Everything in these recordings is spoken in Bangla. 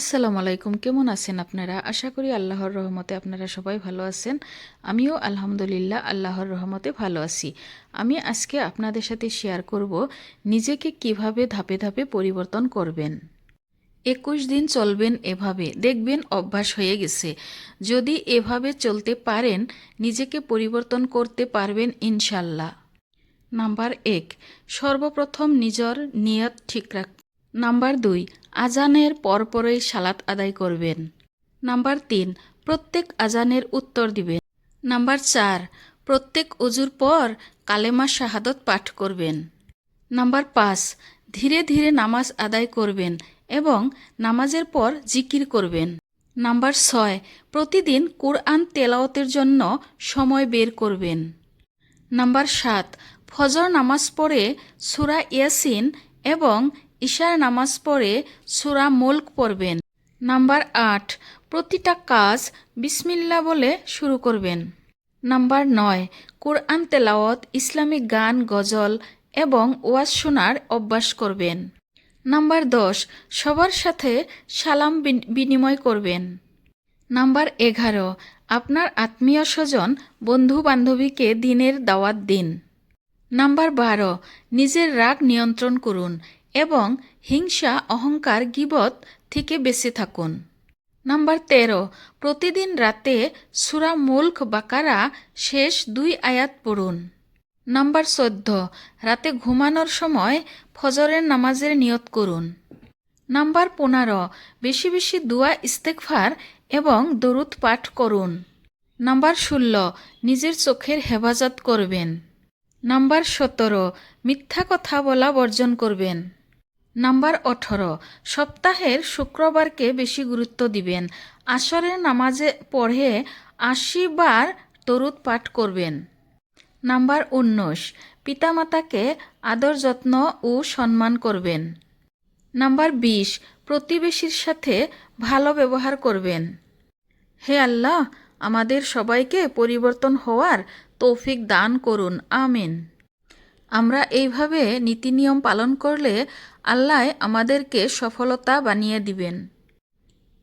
আসসালামু আলাইকুম। কেমন আছেন আপনারা? আশা করি আল্লাহর রহমতে আপনারা সবাই ভালো আছেন। আমিও আলহামদুলিল্লাহ আল্লাহর রহমতে ভালো আছি। আমি আজকে আপনাদের সাথে শেয়ার করব নিজেকে কীভাবে ধাপে ধাপে পরিবর্তন করবেন। একুশ দিন চলবেন এভাবে, দেখবেন অভ্যাস হয়ে গেছে। যদি এভাবে চলতে পারেন, নিজেকে পরিবর্তন করতে পারবেন ইনশাল্লাহ নাম্বার এক, সর্বপ্রথম নিজের নিয়ত ঠিক রাখ নাম্বার দুই আজানের পরপরই সালাত আদায় করবেন। নাম্বার তিন, প্রত্যেক আজানের উত্তর দিবেন। নাম্বার চার, প্রত্যেক অজুর পর কালেমা শাহাদত পাঠ করবেন। নাম্বার পাঁচ, ধীরে ধীরে নামাজ আদায় করবেন এবং নামাজের পর জিকির করবেন। নাম্বার ছয়, প্রতিদিন কোরআন তেলাওতের জন্য সময় বের করবেন। নাম্বার সাত, ফজর নামাজ পড়ে সুরা ইয়াসিন এবং ঈশার নামাজ পড়ে সুরা মুল্ক পড়বেন। নাম্বার আট, প্রতিটা কাজ বিসমিল্লা বলে শুরু করবেন। নাম্বার নয়, কোরআন তেলাওয়াত, ইসলামিক গান, গজল এবং ওয়াজ শোনার অভ্যাস করবেন। নাম্বার দশ, সবার সাথে সালাম বিন- বিনিময় করবেন। নাম্বার এগারো, আপনার আত্মীয় স্বজন বন্ধু বান্ধবীকে দিনের দাওয়াত দিন। নাম্বার বারো, নিজের রাগ নিয়ন্ত্রণ করুন। এবং হিংসা, অহংকার, গিবত থেকে বেঁচে থাকুন। নাম্বার তেরো, প্রতিদিন রাতে সুরা মুল্ক বাকারা শেষ দুই আয়াত পড়ুন। নাম্বার চোদ্দ, রাতে ঘুমানোর সময় ফজরের নামাজের নিয়ত করুন। নাম্বার পনেরো, বেশি বেশি দুয়া ইস্তেকফার এবং দরুদ পাঠ করুন। নাম্বার ষোলো, নিজের চোখের হেফাজত করবেন। নাম্বার সতেরো, মিথ্যা কথা বলা বর্জন করবেন। নাম্বার অঠেরো সপ্তাহের শুক্রবারকে বেশি গুরুত্ব দিবেন। আসরের নামাজে পড়ে আশি বার দরুদ পাঠ করবেন। নাম্বার উনিশ, পিতামাতাকে আদর যত্ন ও সম্মান করবেন। নাম্বার বিশ, প্রতিবেশীর সাথে ভালো ব্যবহার করবেন। হে আল্লাহ, আমাদের সবাইকে পরিবর্তন হওয়ার তৌফিক দান করুন। আমিন। আমরা এইভাবে নীতি নিয়ম পালন করলে আল্লাহ আমাদেরকে সফলতা বানিয়ে দিবেন।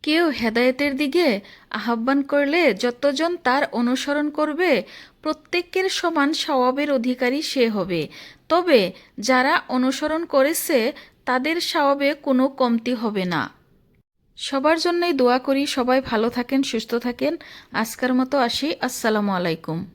কেউ হেদায়েতের দিকে আহ্বান করলে যতজন তার অনুসরণ করবে, প্রত্যেকের সমান স্বভাবের অধিকারী সে হবে। তবে যারা অনুসরণ করেছে, তাদের স্বভাবে কোনো কমতি হবে না। সবার জন্যই দোয়া করি, সবাই ভালো থাকেন, সুস্থ থাকেন। আজকের মতো আসি। আসসালামু আলাইকুম।